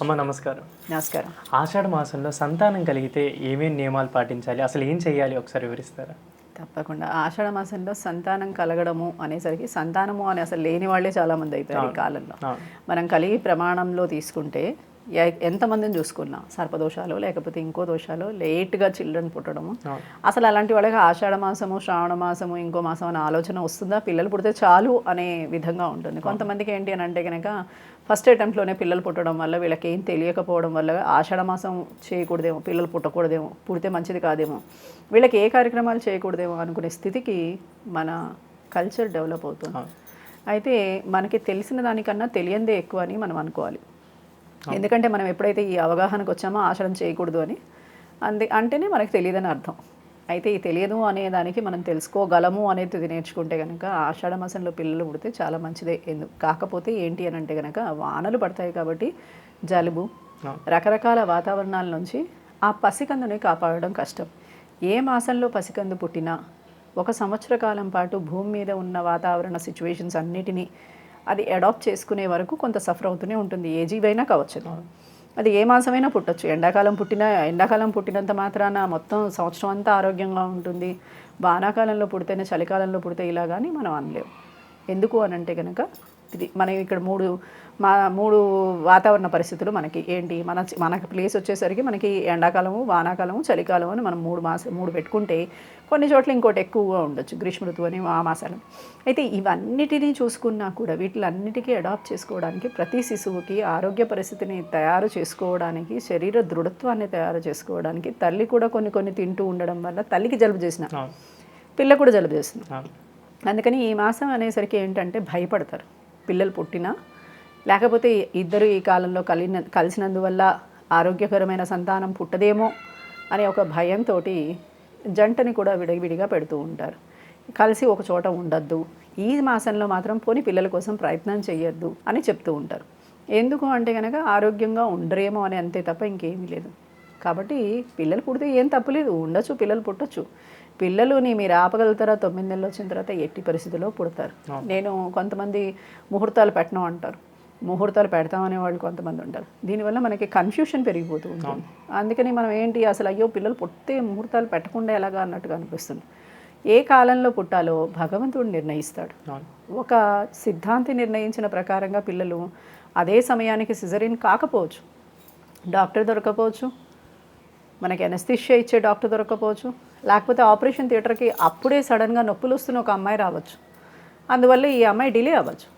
అమ్మ నమస్కారం. నమస్కారం. ఆషాఢ మాసంలో సంతానం కలిగితే ఏమేం నియమాలు పాటించాలి? అసలు ఏం చేయాలి ఒకసారి వివరిస్తారా? తప్పకుండా. ఆషాఢ మాసంలో సంతానం కలగడము అనేసరికి సంతానము అని అసలు లేని వాళ్ళే చాలా మంది అయిపోయారు ఈ కాలంలో. మనం కలిగి ప్రమాణంలో తీసుకుంటే ఎంతమందిని చూసుకున్నా? సర్పదోషాలు లేకపోతే ఇంకో దోషాలు లేట్గా చిల్డ్రన్ పుట్టడము. అసలు అలాంటి వాళ్ళకి ఆషాఢ మాసము శ్రావణ మాసము ఇంకో మాసం అనే ఆలోచన వస్తుందా? పిల్లలు పుడితే చాలు అనే విధంగా ఉంటుంది. కొంతమందికి ఏంటి అని అంటే కనుక ఫస్ట్ అటెంప్ట్లోనే పిల్లలు పుట్టడం వల్ల వీళ్ళకి ఏం తెలియకపోవడం వల్ల ఆషాఢ మాసం చేయకూడదేమో పిల్లలు పుట్టకూడదేమో పుడితే మంచిది కాదేమో వీళ్ళకి ఏ కార్యక్రమాలు చేయకూడదేమో అనుకునే స్థితికి మన కల్చర్ డెవలప్ అవుతుంది. అయితే మనకి తెలిసిన దానికన్నా తెలియందే ఎక్కువ అని మనం అనుకోవాలి. ఎందుకంటే మనం ఎప్పుడైతే ఈ అవగాహనకు వచ్చామో ఆచరణ చేయకూడదు అని. అంది అంటేనే మనకు తెలియదని అర్థం. అయితే ఈ తెలియదు అనే దానికి మనం తెలుసుకోగలము అనేది నేర్చుకుంటే కనుక ఆషాఢ మాసంలో పిల్లలు పుడితే చాలా మంచిదే. ఎందుకు కాకపోతే ఏంటి అని అంటే కనుక వానలు పడతాయి కాబట్టి జలుబు. రకరకాల వాతావరణాల నుంచి ఆ పసికందుని కాపాడడం కష్టం. ఏ మాసంలో పసికందు పుట్టినా ఒక సంవత్సర కాలం పాటు భూమి మీద ఉన్న వాతావరణ సిచ్యువేషన్స్ అన్నిటినీ అది అడాప్ట్ చేసుకునే వరకు కొంత సఫర్ అవుతూనే ఉంటుంది. ఏ జీవైనా కావచ్చు. అది. ఏ మాసమైనా పుట్టచ్చు. ఎండాకాలం పుట్టిన ఎండాకాలం పుట్టినంత మాత్రాన మొత్తం సంవత్సరం అంతా ఆరోగ్యంగా ఉంటుంది. వానాకాలంలో పుడితేనే చలికాలంలో పుడితే ఇలా కానీ మనం అనలేము ఎందుకు అని అంటే కనుక ఇది మనం ఇక్కడ మూడు మా మూడు వాతావరణ పరిస్థితులు మనకి ఏంటి? మన మనకి ప్లేస్ వచ్చేసరికి మనకి ఎండాకాలము వానాకాలము చలికాలం అని మనం మూడు మాస మూడు పెట్టుకుంటే కొన్ని చోట్ల ఇంకోటి ఎక్కువగా ఉండొచ్చు గ్రీష్మ ఋతువు అని ఆ మాసాలు. అయితే ఇవన్నిటినీ చూసుకున్నా కూడా వీటిలన్నిటికీ అడాప్ట్ చేసుకోవడానికి ప్రతి శిశువుకి ఆరోగ్య పరిస్థితిని తయారు చేసుకోవడానికి శరీర దృఢత్వాన్ని తయారు చేసుకోవడానికి తల్లి కూడా కొన్ని కొన్ని తింటూ ఉండడం వల్ల తల్లికి జలుబు చేసిన పిల్ల కూడా జలుబు చేస్తుంది. ఆ, అందుకని ఈ మాసం అనేసరికి ఏంటంటే భయపడతారు. పిల్లలు పుట్టినా లేకపోతే ఇద్దరు ఈ కాలంలో కలిన కలిసినందువల్ల ఆరోగ్యకరమైన సంతానం పుట్టదేమో అనే ఒక భయంతో జంటని కూడా విడివిడిగా పెడుతూ ఉంటారు. కలిసి ఒక చోట ఉండద్దు. ఈ మాసంలో మాత్రం పోని పిల్లల కోసం ప్రయత్నం చేయొద్దు అని చెప్తూ ఉంటారు. ఎందుకు అంటే కనుక ఆరోగ్యంగా ఉండరేమో అని అంతే తప్ప ఇంకేమీ లేదు. కాబట్టి పిల్లలు పుడితే ఏం తప్పులేదు ఉండొచ్చు పిల్లలు పుట్టొచ్చు. పిల్లలుని మీరు ఆపగలుగుతారా తొమ్మిది నెలలు వచ్చిన తర్వాత ఎట్టి పరిస్థితుల్లో పుడతారు. నేను కొంతమంది ముహూర్తాలు పెట్టడం అంటారు. ముహూర్తాలు పెడతామనే వాళ్ళు కొంతమంది ఉంటారు. దీనివల్ల మనకి కన్ఫ్యూషన్ పెరిగిపోతూ ఉంటుంది. అందుకని మనం ఏంటి అసలు అయ్యో పిల్లలు పుట్టితే ముహూర్తాలు పెట్టకుండా ఎలాగా అన్నట్టుగా అనిపిస్తుంది. ఏ కాలంలో పుట్టాలో భగవంతుడు నిర్ణయిస్తాడు. ఒక సిద్ధాంతి నిర్ణయించిన ప్రకారంగా పిల్లలు అదే సమయానికి సిజరిన్ కాకపోవచ్చు. డాక్టర్ దొరకపోవచ్చు. మనకి ఎనస్థిషియా ఇచ్చే డాక్టర్ దొరకపోవచ్చు. లేకపోతే ఆపరేషన్ థియేటర్కి అప్పుడే సడన్గా నొప్పులు వస్తున్న ఒక అమ్మాయి రావచ్చు. అందువల్ల ఈ అమ్మాయి డిలే అవ్వచ్చు.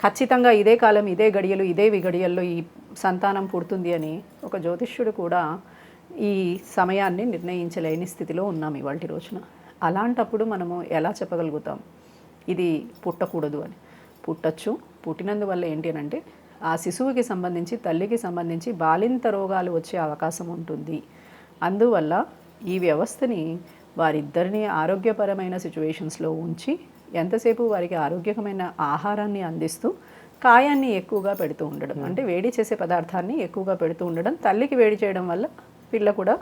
ఖచ్చితంగా ఇదే కాలం ఇదే గడియలు ఇదే విగడియల్లో ఈ సంతానం పుడుతుంది అని ఒక జ్యోతిష్యుడు కూడా ఈ సమయాన్ని నిర్ణయించలేని స్థితిలో ఉన్నాం ఇవాళ రోజున. అలాంటప్పుడు మనము ఎలా చెప్పగలుగుతాం? ఇది పుట్టకూడదు అని. పుట్టచ్చు. పుట్టినందువల్ల ఏంటి అని అంటే ఆ శిశువుకి సంబంధించి తల్లికి సంబంధించి బాలింత రోగాలు వచ్చే అవకాశం ఉంటుంది. అందువల్ల ఈ వ్యవస్థని వారిద్దరిని ఆరోగ్యపరమైన సిచ్యువేషన్స్లో ఉంచి ఎంతసేపు వారికి ఆరోగ్యకరమైన ఆహారాన్ని అందిస్తూ కాయాన్ని ఎక్కువగా పెడుతూ ఉండడం. అంటే వేడి చేసే పదార్థాన్ని ఎక్కువగా పెడుతూ ఉండడం తల్లికి వేడి చేయడం వల్ల పిల్ల కూడా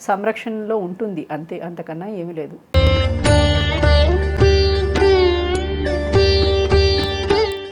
సంరక్షణలో ఉంటుంది. అంతే అంతకన్నా ఏమీ లేదు.